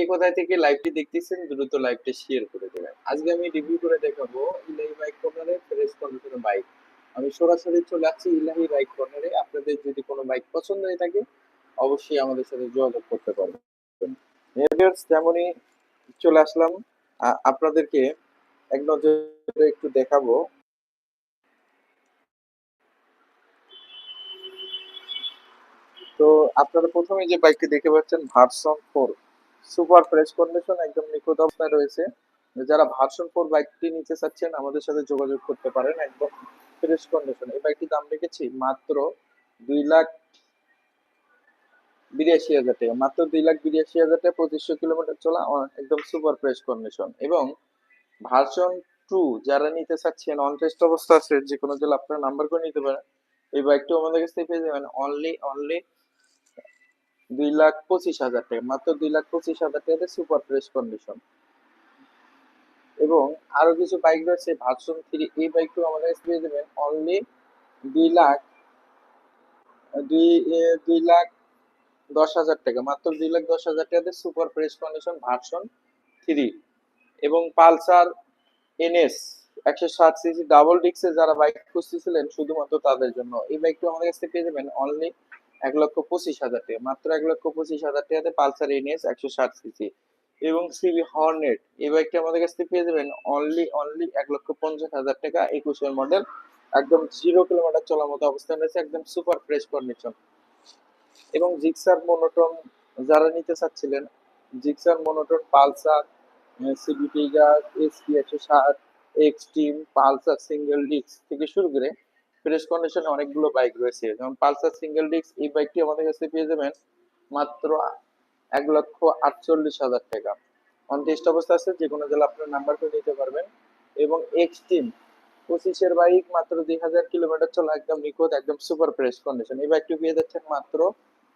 কে কোথায় থেকে লাইভটি দেখতেছেন, দ্রুত লাইভটি শেয়ার করে দেবেন। আজকে আমি রিভিউ করে দেখাবো ইলাহি বাইক কর্নারে ফ্রেশ কন্ডিশনের বাইক আমি সরাসরি চলে আসছি ইলাহি বাইক কর্নারে আপনাদের যদি কোনো বাইক পছন্দ হয়ে থাকে, অবশ্যই আমাদের সাথে যোগাযোগ করতে পারবেন। ভিউয়ার্স তেমনই চলে আসলাম আপনাদেরকে এক নজরে একটু দেখাবো। তো আপনারা প্রথমে যে বাইকটি দেখতে পাচ্ছেন version four super fresh condition একদম নিখুঁত অবস্থায় রয়েছে। যারা ভার্সন ফোর বাইকটি নিতে চাচ্ছেন, আমাদের সাথে যোগাযোগ করতে পারেন, একদম ফ্রেশ কন্ডিশন এই বাইকটির দাম রেখেছি মাত্র দুই লাখ বিরাশি হাজার টাকা। মাত্র দুই লাখ বিরাশি হাজার টাকা, পঁচিশশো কিলোমিটার চলা একদম সুপার ফ্রেশ কন্ডিশন এবং ভার্সন টু যারা নিতে চাচ্ছেন অন টেস্ট অবস্থা আছে যে কোনো জেলা আপনার নাম্বার করে নিতে পারেন। এই বাইকটিও আমাদের কাছ থেকে পেয়ে যাবেন। অনলি অনলি দুই লাখ পঁচিশ হাজার টাকা, মাত্র দুই লাখ পঁচিশ হাজার টাকাতে সুপার ফ্রেশ কন্ডিশন এবং আরও কিছু বাইক রয়েছে ভার্সন থ্রি এই বাইকটিও আমাদের কাছে যাবেন অনলি দুই লাখ, দুই দুই লাখ দশ হাজার টাকা, মাত্র দুই লাখ দশ হাজার টাকাতে super fresh condition version three এবং পালসার এনএস একশো ষাট সিসি ডাবল ডিক্সে যারা বাইক খুঁজতেছিলেন, শুধুমাত্র তাদের জন্য। এই বাইকটি আমাদের কাছ পেয়ে যাবেন অনলি এক লক্ষ পঁচিশ হাজার টাকা। মাত্র এক লক্ষ পঁচিশ হাজার টাকাতে পালসার এনএস একশো ষাট সিসি এবং সিবি হর্নেট। এই বাইকটি আমাদের কাছ থেকে পেয়ে যাবেন অনলি অনলি এক লক্ষ পঞ্চাশ হাজার টাকা, একুশের মডেল একদম জিরো কিলোমিটার চলার মতো অবস্থান রয়েছে, একদম সুপার ফ্রেশ কন্ডিশন এবং জিক্সার মনোটন যারা নিতে চাচ্ছিলেন, Gixxer Monotone Pulsar CB Trigger SP একশো ষাট, এক্সট্রিম, পালসার, সিঙ্গেল ডিস্ক থেকে শুরু করে ফ্রেশ কন্ডিশনে অনেকগুলো বাইক রয়েছে। যেমন পালসার সিঙ্গেল ডিস্ক এই বাইকটি আমাদের কাছে পেয়ে যাবেন মাত্র এক লক্ষ আটচল্লিশ হাজার টাকা। অন টেস্ট অবস্থা আছে, যে কোনো জেলা আপনার নাম্বার করে নিতে পারবেন। এবং এক্সট্রিম পঁচিশের বাইক মাত্র দুই হাজার কিলোমিটার চলা, একদম নিখুঁত, একদম সুপার ফ্রেশ কন্ডিশন এই বাইকটি পেয়ে যাচ্ছেন মাত্র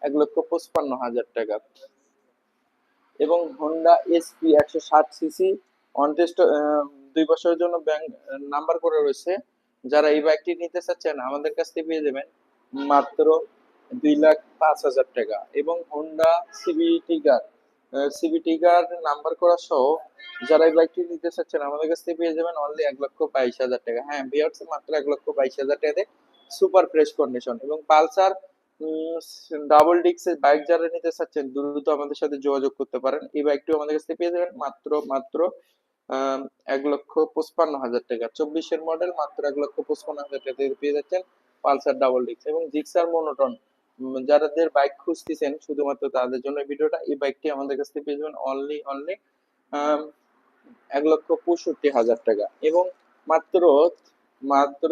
এক লক্ষ পঁচপান্ন হাজার টাকা। এবং হোন্ডা এসপি একশো ষাট সিসি অন টেস্ট দুই বছরের জন্য ব্যাংক নাম্বার করে রয়েছে। যারা এই বাইকটি নিতে চাচ্ছেন, আমাদের কাছ থেকে পেয়ে যাবেন মাত্র দুই লাখ পাঁচ হাজার টাকা এবং Honda CB Trigger CB Trigger number করা সহ যারা এই বাইকটি নিতে চাচ্ছেন, আমাদের কাছ থেকে পেয়ে যাবেন অনলি এক লক্ষ বাইশ হাজার টাকা। হ্যাঁ বিয়ার্স মাত্র এক লক্ষ বাইশ হাজার টাকাতে সুপার ফ্রেশ কন্ডিশন এবং পালসার ডাবল ডিক্সের বাইক যারা নিতে চাচ্ছেন, দ্রুত আমাদের সাথে যোগাযোগ করতে পারেন। এই বাইকটিও আমাদের কাছ থেকে পেয়ে যাবেন মাত্র মাত্র এক লক্ষ পঁচপান্ন হাজার টাকা। চব্বিশের মডেল মাত্র এক লক্ষ পঁচপান্ন হাজার টাকা পেয়ে যাচ্ছেন পালসার ডাবল ডিক্স এবং জিক্সার মনোটন যাদের বাইক খুঁজতেছেন, শুধুমাত্র তাদের জন্য ভিডিওটা এই বাইকটি আমাদের কাছ থেকে পেয়ে যাবেন অনলি অনলি এক লক্ষ পঁয়ষট্টি হাজার টাকা। এবং মাত্র মাত্র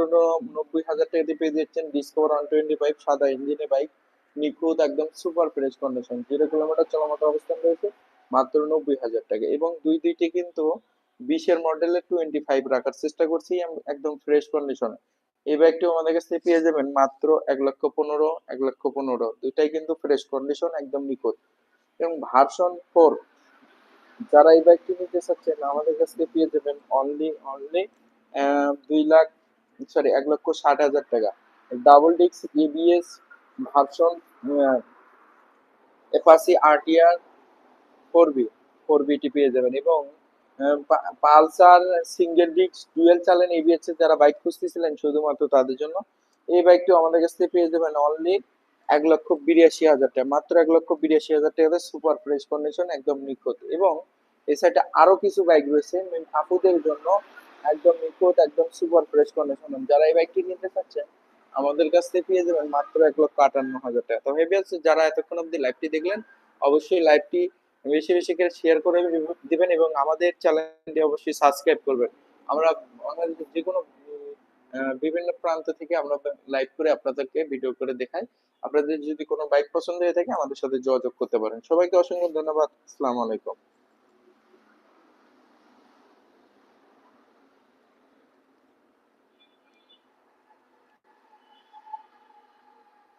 নব্বই হাজার টাকা দিয়ে পেয়ে যাচ্ছেন ডিসকভার ওয়ান টোয়েন্টি ফাইভ সাদা ইঞ্জিনের বাইক নিখুঁত, একদম super fresh condition zero kilometre চলামতো অবস্থান রয়েছে, মাত্র নব্বই হাজার টাকা। এবং দুই দুইটি কিন্তু বিশের মডেলে টোয়েন্টি ফাইভ রাখার চেষ্টা করছি একদম ফ্রেশ কন্ডিশনে এই বাইকটিও আমাদের কাছে পেয়ে যাবেন মাত্র এক লক্ষ পনেরো, এক লক্ষ পনেরো। দুইটাই কিন্তু ফ্রেশ কন্ডিশন একদম নিখুঁত। এবং ভার্সন ফোর যারা এই বাইকটি নিতে চাচ্ছেন, আমাদের কাছ পেয়ে যাবেন অনলি অনলি দুই লাখ সরি এক লক্ষ ষাট হাজার টাকা। ডাবল ডিক্স ABS version Apache RTR four B four বিটি পেয়ে যাবেন। এবং পালসার, সিঙ্গেল ডিক্স ডুয়েল চালেন এবিএস যারা বাইক খুঁজতেছিলেন শুধুমাত্র তাদের জন্য, এই বাইকটি আমাদের কাছ থেকে পেয়ে যাবেন অনলি এক লক্ষ বিরাশি হাজার টাকা, মাত্র এক লক্ষ বিরাশি হাজার টাকাতে সুপার ফ্রেশ কন্ডিশন একদম নিখুঁত। এবং এই সাইডে আরও কিছু বাইক রয়েছে মেন আপুদের জন্য একদম নিখুঁত, একদম সুপার ফ্রেশ কন্ডিশন যারা এই বাইকটি নিতে চাচ্ছেন, আমাদের কাছ থেকে পেয়ে যাবেন মাত্র এক লক্ষ আটান্ন হাজার টাকা। তো আছে, যারা এতক্ষণ অব্দি লাইভটি দেখলেন, অবশ্যই লাইভটি বেশি বেশি করে শেয়ার করে দিবেন এবং আমাদের চ্যানেলটি অবশ্যই সাবস্ক্রাইব করবেন। আমরা বাংলাদেশের যে কোনো বিভিন্ন প্রান্ত থেকে আমরা লাইভ করে আপনাদেরকে ভিডিও করে দেখাই। আপনাদের যদি কোনো বাইক পছন্দ হয়ে থাকে, আমাদের সাথে যোগাযোগ করতে পারেন। সবাইকে অসংখ্য ধন্যবাদ। আসসালামু আলাইকুম।